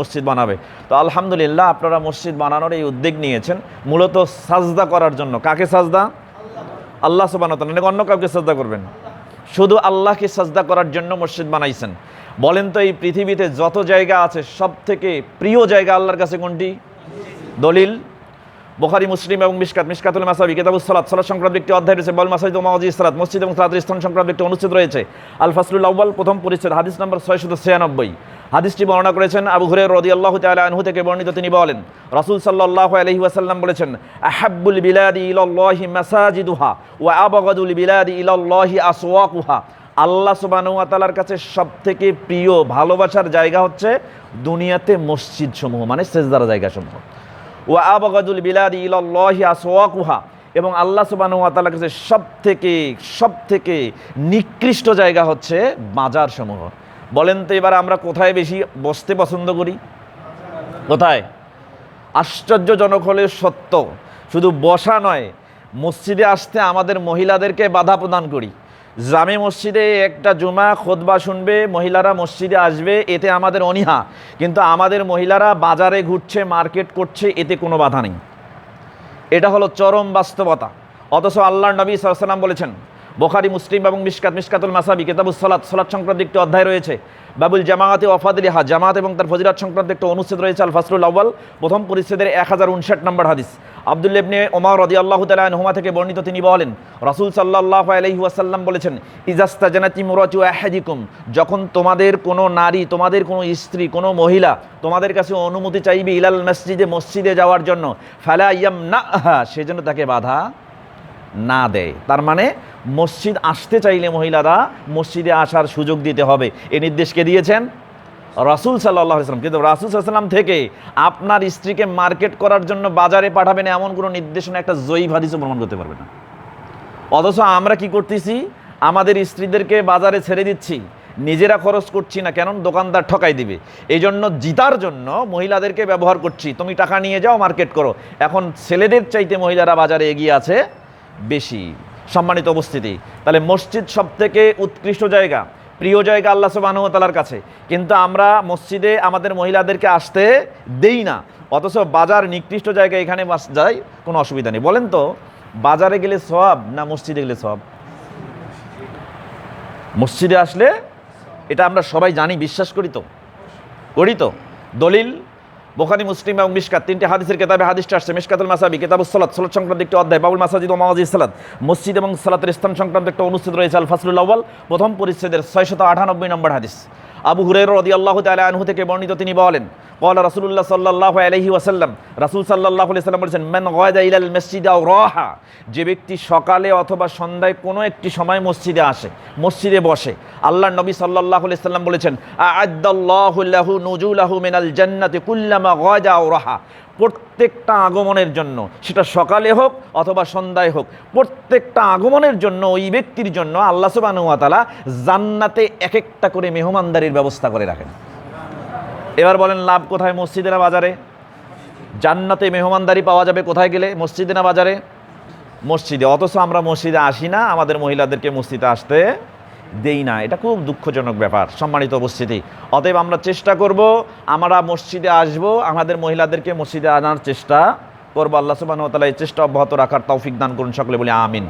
মসজিদ বানাবে। তো আলহামদুলিল্লাহ আপনারা মসজিদ বানানোর এই উদ্যোগ নিয়েছেন। মূলত সাজদা করার জন্য। কাকে সাজদা? আল্লাহ সুবান অন্য কাউকে সাজদা করবেন? শুধু আল্লাহকে সাজদা করার জন্য মসজিদ বানাইছেন। বলেন তো এই পৃথিবীতে যত জায়গা আছে সব থেকে প্রিয় জায়গা আল্লাহর কাছে কোনটি? দলিল? বোখারি, মুসলিম এবং মিসকাত। মিসকাতুল মাসাবি, কেতাবুস সালাত। সংক্রান্ত একটি অধ্যায় রয়েছে। বল মাসাজিদ ও মাওয়াজি সালাত। মসজিদ এবং সালাতের স্থান সংক্রান্ত একটি অনুচ্ছেদ রয়েছে। আল ফাসলুল আউ্বাল প্রথম পরিচ্ছেদ, হাদিস নম্বর ছয়শত ছিয়ানব্বই। হাদিসটি বর্ণনা করেছেন আবু হুরে রদি আল্লাহ আনহু থেকে বর্ণিত। তিনি বলেন, রাসুল সাল্লাহ আলহি ওয়াসাল্লাম বলেছেন, আহাব্বুল বিলাদি ইলাল্লাহি মাসাজিদুহা ওয়া আবগাদুল বিলাদি ইলাল্লাহি আসওয়াকুহা। আল্লাহ সুবাহ তালার কাছে সব থেকে প্রিয়, ভালোবাসার জায়গা হচ্ছে দুনিয়াতে মসজিদ সমূহ মানে সেজদার জায়গা সমূহ ও আবগাদুল বিলাদি ইলাল্লাহি আসওয়াকুহা, এবং আল্লাহ তাআলার কাছে সব থেকে সব থেকে নিকৃষ্ট জায়গা হচ্ছে বাজার সমূহ বলেন তো এবার আমরা কোথায় বেশি বসতে পছন্দ করি? কোথায়? আশ্চর্যজনক হলে সত্য। শুধু বসা নয়, মসজিদে আসতে আমাদের মহিলাদেরকে বাধা প্রদান করি। জামে মসজিদে একটা জুমা খোদবা শুনবে, মহিলারা মসজিদে আসবে, এতে আমাদের অনীহা। কিন্তু আমাদের মহিলারা বাজারে ঘুরছে, মার্কেট করছে, এতে কোনো বাধা নেই। এটা হলো চরম বাস্তবতা। অথচ আল্লাহ নবী সাল্লাম বলেছেন বোখারি, মুসলিম এবং মিসকাত মিসকাতুল মাসাবি কেতাবুল সালাত সালাত সংক্রান্ত একটি অধ্যায় রয়েছে। বাবুল জামাতে ওয়াফাদিল হা জামাত এবং তার ফজিরাত সংক্রান্ত একটা অনুচ্ছেদ রয়েছে আল ফাসরুল আউ্বাল প্রথম পরিচ্ছেদের এক হাজার উনষাট নম্বর হাদিস। আবদুল ইবনে ওমর রদি আল্লাহ তালহুমা থেকে বর্ণিত তিনি বলেন, রাসুল সাল্লাহ আলহি ওয়াসাল্লাম বলেছেন ইজাস্তা জানাতি মুরাজু আহাদিকুম যখন তোমাদের কোনো নারী, তোমাদের কোনো স্ত্রী, কোনো মহিলা তোমাদের কাছে অনুমতি চাইবে ইলাল মসজিদে মসজিদে যাওয়ার জন্য, ফালা ইয়াম না সেজন্য তাকে বাধা না দেয়। তার মানে মসজিদ আসতে চাইলে মহিলারা মসজিদে আসার সুযোগ দিতে হবে। এ নির্দেশকে দিয়েছেন? রাসুল সাল্লাহ ইসলাম কিন্তু রাসুল সাল্লাম থেকে আপনার স্ত্রীকে মার্কেট করার জন্য বাজারে পাঠাবেন এমন কোনো নির্দেশনা একটা জয়ী হাদিসও প্রমাণ করতে পারবে না। অথচ আমরা কি করতেছি? আমাদের স্ত্রীদেরকে বাজারে ছেড়ে দিচ্ছি। নিজেরা খরচ করছি না কেন দোকানদার ঠকাই দিবে। এই জন্য জিতার জন্য মহিলাদেরকে ব্যবহার করছি। তুমি টাকা নিয়ে যাও, মার্কেট করো। এখন ছেলেদের চাইতে মহিলারা বাজারে এগিয়ে আছে। বেশি সম্মানিত উপস্থিতি। তাহলে মসজিদ সব থেকে উৎকৃষ্ট জায়গা, প্রিয় জায়গা আল্লাহ সুবাহতালার কাছে। কিন্তু আমরা মসজিদে আমাদের মহিলাদেরকে আসতে দেই না, অথচ বাজার নিকৃষ্ট জায়গায় এখানে যাই কোনো অসুবিধা নেই। বলেন তো, বাজারে গেলে সব না মসজিদে গেলে সব মসজিদে আসলে এটা আমরা সবাই জানি, বিশ্বাস করি তো করি তো। দলিল বোখারি, মুসলিম এবং মিশকাত। তিনটি হাদিসের কেতাবে হাদিসটা আসছে। মিশকাতুল মাসাবি কেতাবুল সালাত সালাদ সংক্রান্ত একটি অধ্যায়, বাবুল মাসাজিদ ও মামাজি সালাত। মসজিদ এবং সালাতের স্থান সংক্রান্ত একটা অনুষ্ঠিত রয়েছে আল ফাসলুল আউ্বাল প্রথম পরিচ্ছেদের ছয়শত আটানব্বই নম্বর হাদিস। আবু হুরের রদি আল্লাহ তালা আনহু থেকে বর্ণিত তিনি বলেন কল রাসুল্লাহ সাল্লাহ আলহি ওয়াসাল্লাম রাসুল সাল্লাহ সাল্লাম বলেছেন ম্যান গয়দা ইলাল মসজিদ আও রহা যে ব্যক্তি সকালে অথবা সন্ধ্যায় কোনো একটি সময় মসজিদে আসে, মসজিদে বসে। আল্লাহর নবী সাল্লাহ সাল্লাম বলেছেন আদাল্লাহুল্লাহু নজুলাহু মিনাল জান্নাতে কুল্লামা গয়দা আও রহা প্রত্যেকটা আগমনের জন্য, সেটা সকালে হোক অথবা সন্ধ্যায় হোক, প্রত্যেকটা আগমনের জন্য, ওই ব্যক্তির জন্য আল্লাহ সুবানুয়াতালা জান্নাতে এক একটা করে মেহমানদারির ব্যবস্থা করে রাখেন। এবার বলেন লাভ কোথায় মসজিদে না বাজারে? জান্নাতে মেহমানদারি পাওয়া যাবে কোথায় গেলে? মসজিদে না বাজারে? মসজিদে। অথচ আমরা মসজিদে আসি না, আমাদের মহিলাদেরকে মসজিদে আসতে দেই না। এটা খুব দুঃখজনক ব্যাপার, সম্মানিত উপস্থিতি। অতএব আমরা চেষ্টা করব, আমরা মসজিদে আসব, আমাদের মহিলাদেরকে মসজিদে আনার চেষ্টা করব। আল্লাহ সুবাহ তালা এই চেষ্টা অব্যাহত রাখার তৌফিক দান করুন সকলে বলি, আমিন।